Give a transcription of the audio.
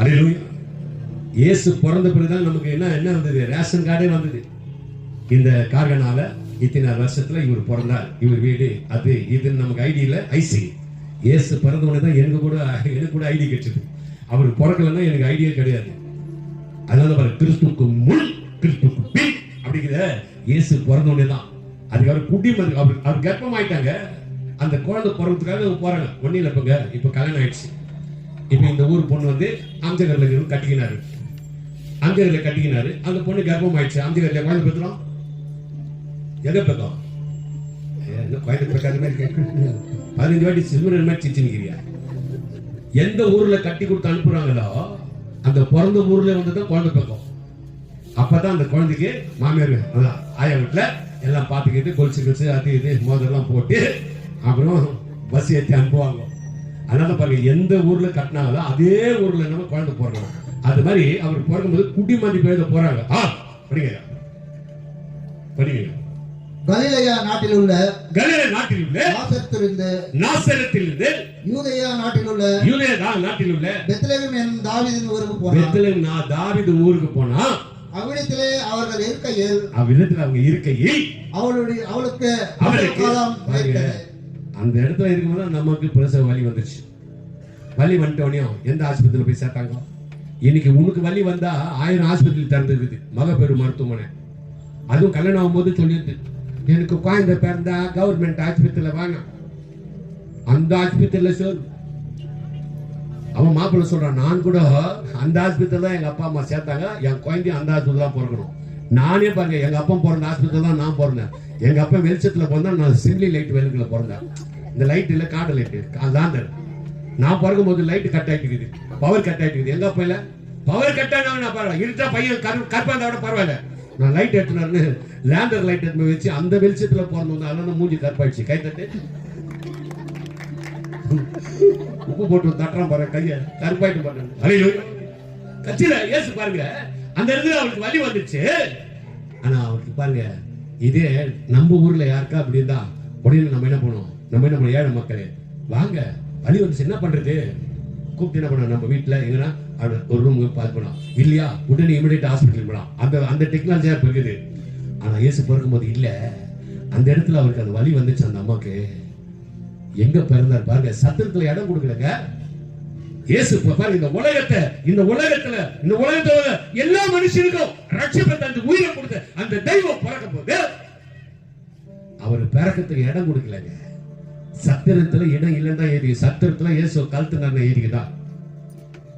அலையிலூயா இயேசு பிறந்த பிறகுதான் நமக்கு என்ன என்ன வந்தது? ரேஷன் கார்டே வந்தது. இந்த காரணனால இத்தனை வருஷத்துல இவர் பிறந்தார். இவர் வீடு அது இதுன்னு நமக்கு ஐடி ஐசி இயேசு பிறந்த உடனே தான் எனக்கு கூட எனக்கு கூட ஐடி கிடைச்சது. அவர் பிறக்கலன்னா எனக்கு ஐடியா கிடையாது. அதனால பாரு கிறிஸ்துக்கு முன் கிறிஸ்துக்கு பின் அப்படிங்கிற இயேசு பிறந்த உடனே தான். அதுக்கு அவர் குட்டி மதி அவர் அவர் கர்ப்பம் ஆயிட்டாங்க அந்த குழந்தை பிறக்கிறதுக்காக அவங்க போறாங்க. ஒன்னும் இல்லை இப்போ கல்யாணம் ஆயிடுச்சு. இப்போ இந்த ஊர் பொண்ணு வந்து அம்ஜகர்ல இருந்து கட்டிக்கினாரு. அம்ஜகர்ல கட்டிக்கினாரு. அந்த பொண்ணு கர்ப்பம் ஆயிடுச்சு அம்ஜகர்ல குழந்தை பெற்றோம்? எதை பெற்றோம்? குழந்தை பெற்றாத மாதிரி பதினஞ்சு வாட்டி சிறுமன் மாதிரி சிரிச்சுக்கிறியா எந்த ஊர்ல கட்டி கொடுத்து அனுப்புறாங்களோ அந்த பிறந்த ஊர்ல வந்து தான் குழந்தை பிறக்கும் அப்பதான் அந்த குழந்தைக்கு மாமியார் அதான் ஆயா வீட்டுல எல்லாம் பார்த்துக்கிட்டு கொலுசு கொலுசு அது இது மோதெல்லாம் போட்டு அப்புறம் பஸ் ஏற்றி அனுப்புவாங்க. அதனால பாருங்க எந்த ஊர்ல கட்டினாங்களோ அதே ஊர்ல நம்ம குழந்தை பிறக்கணும். அது மாதிரி அவர் பிறக்கும்போது குடி மதி பேத போறாங்க. ஆ படிங்க. படிங்க. கலிலேயா நாட்டில் உள்ள கலிலே நாட்டில் உள்ள நாசத்திலிருந்து நாசரத்தில் இருந்து யூதேயா நாட்டில் உள்ள யூதேயா நாட்டில் உள்ள பெத்லகேம் என்னும் தாவீதின் ஊருக்கு போனார் பெத்தலேம் நான் தாவீது ஊருக்கு போனா அவ்விடத்திலே அவர்கள் இருக்கையில் அவ்விதத்தில் அவங்க இருக்கையில் அவளுடைய அவளுக்கு அவளுக்கு. அந்த இடத்துல இருக்கும்போது நமக்கு பிரசவ வலி வந்துருச்சு. வலி வந்துட்டோனையும் எந்த ஆஸ்பத்திரியில் போய் சேர்த்தாங்க? இன்னைக்கு உனக்கு வலி வந்தா ஆயிரம் ஆஸ்பத்திரி திறந்துருக்குது. மகப்பேறு மருத்துவமனை. அதுவும் கல்யாணம் ஆகும்போது சொல்லிடுது எனக்கு குழந்தை பிறந்தா கவர்மெண்ட் ஆஸ்பத்திரியில் வாங்க. அந்த ஆஸ்பத்திரியில் சொல். அவன் மாப்பிள்ளை சொல்றான் நான் கூட அந்த ஆஸ்பத்திரி தான் எங்க அப்பா அம்மா சேர்த்தாங்க. என் குழந்தையும் அந்த ஆஸ்பத்திரி தான் பிறக்கணும். நானே பாருங்க எங்க அப்பா பிறந்த ஆஸ்பத்திரி தான் நான் பிறந்தேன். எங்க அப்பா வெளிச்சத்துல பிறந்தா நான் சிம்லி லைட் வெளுக்குல பிறந்தேன். இந்த லைட் இல்ல காட்டு லைட் லாந்தர் நான் பிறக்கும் போது லைட் கட் ஆயிட்டு இருக்குது பவர் கட் ஆயிட்டு இருக்குது எங்க போயில? பவர் கட் ஆனாலும் நான் பரவாயில்ல இருட்டா பையன் கரு கற்பாந்த விட பரவாயில்ல. நான் லைட் எடுத்துனாருன்னு லேண்டர் லைட் எடுத்து வச்சு அந்த வெளிச்சத்துல பிறந்தவங்க அதனால மூஞ்சி கருப்பாயிடுச்சு. கை தட்டு. உப்பு போட்டு தட்டுறான் பாரு கைய கருப்பாயிட்டு பாருங்க. அலையிலோ கட்சியில ஏசு பாருங்க. அந்த இடத்துல அவருக்கு வலி வந்துச்சு ஆனா அவருக்கு பாருங்க இதே நம்ம ஊர்ல யாருக்கா அப்படி இருந்தா உடனே நம்ம என்ன பண்ணுவோம்? நம்ம என்ன பண்ணுவோம் ஏழை மக்களே? வாங்க. வழி வந்துச்சு என்ன பண்றது? கூப்பிட்டு என்ன பண்ணோம் நம்ம வீட்டில் எங்கன்னா ஒரு ரூம் பார்த்து பண்ணோம் இல்லையா? உடனே இமிடியேட் ஹாஸ்பிட்டல் போனோம் அந்த அந்த டெக்னாலஜியா இப்ப இருக்குது. ஆனா இயேசு பிறக்கும்போது இல்ல. அந்த இடத்துல அவருக்கு அந்த வலி வந்துச்சு அந்த அம்மாக்கு எங்க பிறந்தார் பாருங்க. சத்திரத்துல இடம் கொடுக்கலங்க. இயேசு பாருங்க இந்த உலகத்தை இந்த உலகத்துல இந்த உலகத்தோட எல்லா மனுஷனுக்கும் ரட்சிப்பத்தை அந்த உயிரை கொடுத்த அந்த தெய்வம் பிறக்கும் போது அவர் பிறக்கத்துக்கு இடம் கொடுக்கலங்க. சத்திரத்துல இடம் இல்லைன்னா ஏறி சத்திரத்துல ஏசு கழுத்து நான் ஏறிக்குதான்